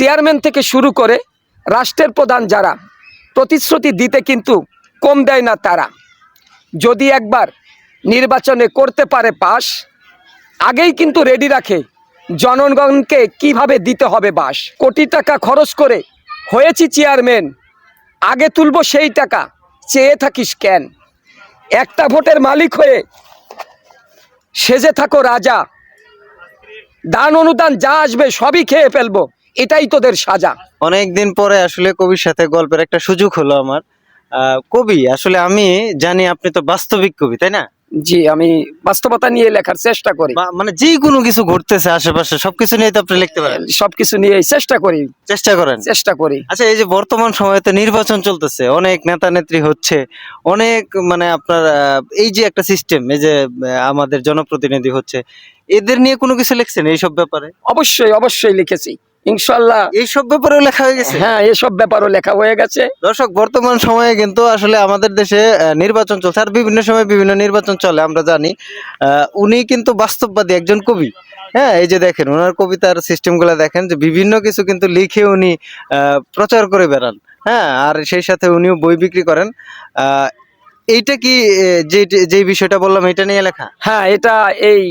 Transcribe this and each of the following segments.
Chairman থেকে শুরু করে রাষ্ট্রের প্রধান যারা, প্রতিশ্রুতি দিতে কিন্তু কম দেয় না তারা। যদি একবার নির্বাচনে করতে পারে পাশ আগেই কিন্তু রেডি রাখে জনগণকে কীভাবে দিতে হবে বাস। কোটি টাকা খরচ করে হয়েছি চেয়ারম্যান, আগে তুলব সেই টাকা, চেয়ে থাকিস কেন? একটা ভোটের মালিক হয়ে সেজে থাকো রাজা। দান, অনুদান যা আসবে সবই খেয়ে ফেলব। এটাই তোদের সাজা। অনেকদিন পরে আসলে কবির সাথে গল্পের একটা সুযোগ হলো আমার। কবি আসলে আমি জানি আপনি তো বাস্তবিক কবি তাই না? জি আমি বাস্তবতা নিয়ে লেখার চেষ্টা করি। মানে যে কোনো কিছু ঘটতেছে আশেপাশে সবকিছু নিয়ে তো আপনি লিখতে পারেন। সবকিছু নিয়ে চেষ্টা করি। চেষ্টা করেন? চেষ্টা করি। আচ্ছা এই যে বর্তমান সময়ে তো নির্বাচন চলতেছে অনেক নেতা নেত্রী হচ্ছে অনেক মানে আপনার এই যে একটা সিস্টেম এই যে আমাদের জনপ্রতিনিধি হচ্ছে এদের নিয়ে কোনো কিছু লিখছেন এইসব ব্যাপারে? অবশ্যই অবশ্যই লিখেছি। ইনশাল্লাহ এইসব ব্যাপারেও লেখা হয়ে গেছে? হ্যাঁ এসব ব্যাপারও লেখা হয়ে গেছে। দর্শক বর্তমান সময়ে কিন্তু আসলে আমাদের দেশে নির্বাচন চলছে আর বিভিন্ন সময় বিভিন্ন নির্বাচন চলে আমরা জানি। উনি কিন্তু বাস্তববাদী একজন কবি। হ্যাঁ এই যে দেখেন ওনার কবিতার সিস্টেমগুলা দেখেন যে বিভিন্ন কিছু কিন্তু লিখে উনি প্রচার করে বেড়ান। হ্যাঁ আর সেই সাথে উনিও বই বিক্রি করেন। আহ, এইটা কি যে যে বিষয়টা বললাম এটা নিয়ে লেখা? হ্যাঁ এটা এই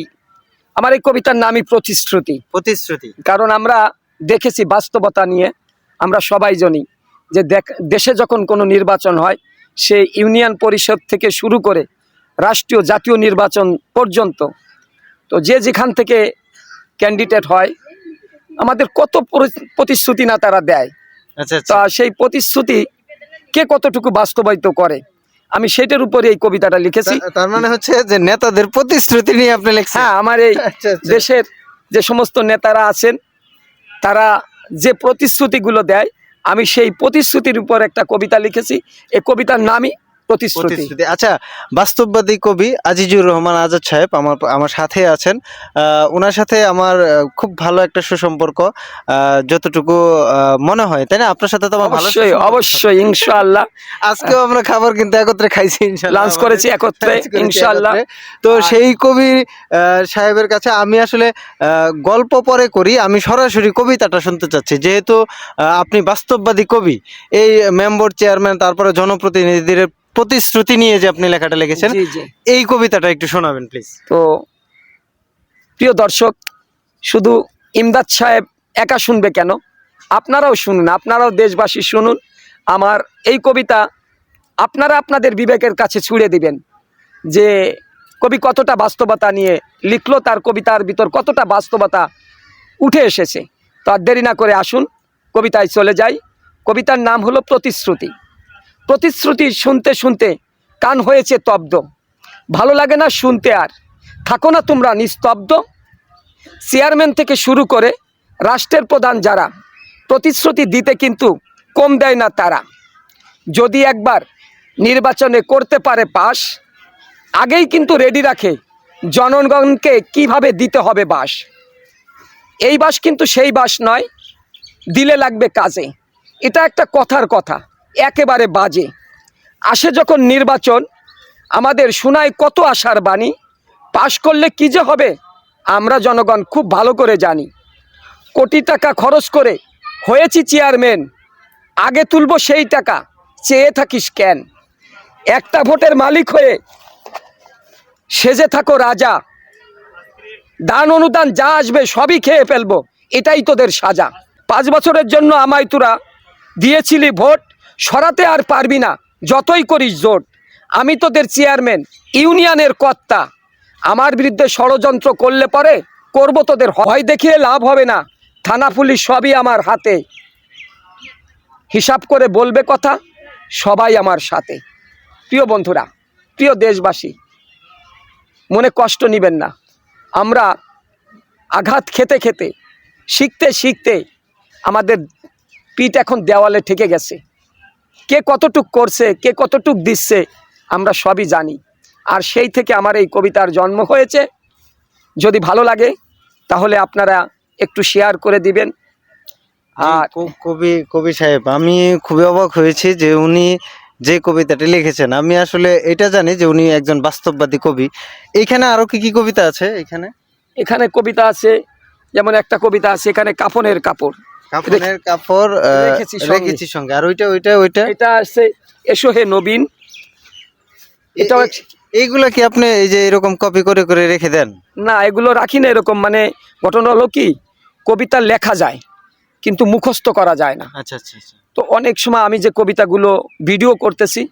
আমার এই কবিতার নামই প্রতিশ্রুতি। প্রতিশ্রুতি। কারণ আমরা দেখেছি বাস্তবতা নিয়ে। আমরা সবাই জানি যে দেখ- দেশে যখন কোনো নির্বাচন হয় সে ইউনিয়ন পরিষদ থেকে শুরু করে রাষ্ট্রীয় জাতীয় নির্বাচন পর্যন্ত তো যে যেখান থেকে ক্যান্ডিডেট হয় আমাদের কত প্রতিশ্রুতি না তারা দেয়। আচ্ছা তা আচ্ছা সেই প্রতিশ্রুতি কে কতটুকু বাস্তবায়িত করে? আমি সেটার উপরে এই কবিতাটা লিখেছি। তার মানে হচ্ছে যে নেতাদের প্রতিশ্রুতি নিয়ে আপনি লিখছেন। হ্যাঁ আমার এই আচ্ছা। দেশের যে সমস্ত নেতারা আছেন তারা যে প্রতিশ্রুতিগুলো দেয় আমি সেই প্রতিশ্রুতির উপর একটা কবিতা লিখেছি। এ কবিতার নামই প্রতিশ্রুতি। আচ্ছা বাস্তববাদী কবি আজিজুর রহমান আজাদ সাহেব আমার আমার সাথে আছেন। ওনার সাথে আমার খুব ভালো একটা সুসম্পর্ক যতটুকু মনে হয় তাই না? আপনার সাথে তো আমার ভালো অবশ্যই ইনশাআল্লাহ। আজকেও আমরা খাবার কিন্তু একত্রে খাইছি ইনশাআল্লাহ। লাঞ্চ করেছি একত্রে ইনশাআল্লাহ। তো সেই কবি আহ, সাহেবের কাছে আমি আসলে আহ, গল্প পরে করি আমি সরাসরি কবিতাটা শুনতে চাচ্ছি। যেহেতু আপনি বাস্তববাদী কবি এই মেম্বার চেয়ারম্যান তারপরে জনপ্রতিনিধিদের প্রতিশ্রুতি নিয়ে যে আপনি লেখাটা লিখেছেন এই কবিতাটা একটু শোনাবেন প্লিজ তো প্রিয় দর্শক শুধু ইমদাদ সাহেব একা শুনবে কেন? আপনারাও শুনুন আপনারাও দেশবাসী শুনুন। আমার এই কবিতা আপনারা আপনাদের বিবেকের কাছে ছুড়ে দিবেন যে কবি কতটা বাস্তবতা নিয়ে লিখলো তার কবিতার ভিতর কতটা বাস্তবতা উঠে এসেছে। তো আর দেরি না করে আসুন কবিতায় চলে যাই। কবিতার নাম হলো প্রতিশ্রুতি। প্রতিশ্রুতি শুনতে শুনতে কান হয়েছে তব্দ ভালো লাগে না শুনতে আর। থাকো না তোমরা নিস্তব্ধ। চেয়ারম্যান থেকে শুরু করে রাষ্ট্রের প্রধান যারা, প্রতিশ্রুতি দিতে কিন্তু কম দেয় না তারা। যদি একবার নির্বাচনে করতে পারে পাশ, আগেই কিন্তু রেডি রাখে জনগণকে কীভাবে দিতে হবে বাস। এই বাস কিন্তু সেই বাস নয়, দিলে লাগবে কাজে। এটা একটা কথার কথা। একেবারে বাজে। আসে যখন নির্বাচন, আমাদের শোনায় কত আশার বাণী, পাশ করলে কি যে হবে, আমরা জনগণ খুব ভালো করে জানি। কোটি টাকা খরচ করে হয়েছি চেয়ারম্যান, আগে তুলব সেই টাকা, চেয়ে থাকিস কেন? একটা ভোটের মালিক হয়ে সেজে থাকো রাজা। দান অনুদান যা আসবে সবই খেয়ে ফেলব, এটাই তোদের সাজা। পাঁচ বছরের জন্য আমায় তোরা দিয়েছিলি ভোট সরাতে আর পারবি না, যতই করিস জোট। আমি তোদের চেয়ারম্যান, ইউনিয়নের কর্তা। আমার বিরুদ্ধে ষড়যন্ত্র করলে পরে করব তোদের হয় দেখিয়ে লাভ হবে না। থানা পুলিশ সবই আমার হাতে। হিসাব করে বলবে কথা, সবাই আমার সাথে। প্রিয় বন্ধুরা, প্রিয় দেশবাসী, মনে কষ্ট নেবেন না। আমরা আঘাত খেতে খেতে, শিখতে শিখতে আমাদের পিঠ এখন দেওয়ালে ঠেকে গেছে। কে কতটুক করছে কে কতটুক দিচ্ছে আমরা সবই জানি। আর সেই থেকে আমার এই কবিতার জন্ম হয়েছে। যদি ভালো লাগে তাহলে আপনারা একটু শেয়ার করে দিবেন। আর কবি কবি সাহেব আমি খুবই অবাক হয়েছি যে উনি যে কবিতাটি লিখেছেন। আমি আসলে এটা জানি যে উনি একজন বাস্তববাদী কবি। এখানে আরও কি কি কবিতা আছে এখানে? এখানে কবিতা আছে যেমন একটা কবিতা আছে এখানে কাফনের কাপড়। কাফনের কাপড় রেখেছি সঙ্গে। আর ওইটা ওইটা ওইটা? এটা আছে এসো হে নবীন। এক- এইগুলা কি আপনি এই যে এরকম কপি করে করে রেখে দেন? না এগুলো রাখি না এরকম মানে ঘটনা হলো কি কবিতা লেখা যায় কিন্তু মুখস্থ করা যায় না। আচ্ছা আচ্ছা আচ্ছা। তো অনেক সময় আমি যে কবিতাগুলো ভিডিও করতেছি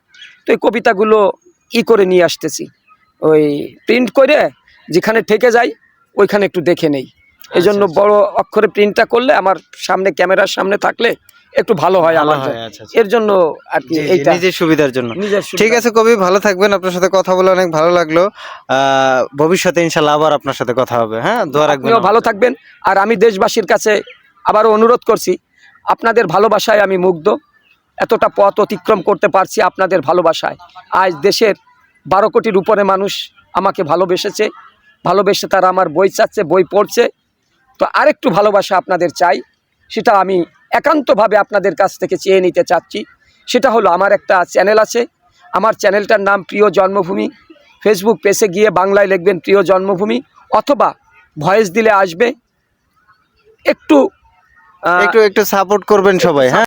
তো এই কবিতাগুলো ই করে নিয়ে আসতেছি। ওই প্রিন্ট করে যেখানে ঠেকে যাই ওইখানে একটু দেখে নেই। এই জন্য আচ্ছা, বড় অক্ষরে প্রিন্টটা করলে আমার সামনে ক্যামেরার সামনে থাকলে একটু ভালো হয় আমার আচ্ছা, আচ্ছা। এর জন্য আর কি এইটা। নিজের সুবিধার জন্য। ঠিক আছে কবি ভালো থাকবেন। আপনার সাথে কথা বলে অনেক ভালো লাগল। ভবিষ্যতে ইনশাআল্লাহ আবার আপনার সাথে কথা হবে হ্যাঁ? দোয়া রাখবেন ভালো থাকবেন। আর আমি দেশবাসীর কাছে আবারও অনুরোধ করছি আপনাদের ভালোবাসায় আমি মুগ্ধ। এতটা পথ অতিক্রম করতে পারছি আপনাদের ভালোবাসায়। আজ দেশের বারো কোটির উপরে মানুষ আমাকে ভালোবেসেছে। ভালোবেসে তারা আমার বই চাচ্ছে বই পড়ছে। তো আরেকটু ভালোবাসা আপনাদের চাই, সেটা আমি একান্তভাবে আপনাদের কাছ থেকে চেয়ে নিতে চাচ্ছি। সেটা হলো, আমার একটা চ্যানেল আছে, আমার চ্যানেলটার নাম প্রিয় জন্মভূমি। ফেসবুক পেজে গিয়ে বাংলায় লিখবেন প্রিয় জন্মভূমি, অথবা ভয়েস দিলে আসবে। একটু একটু একটু সাপোর্ট করবেন সবাই হ্যাঁ?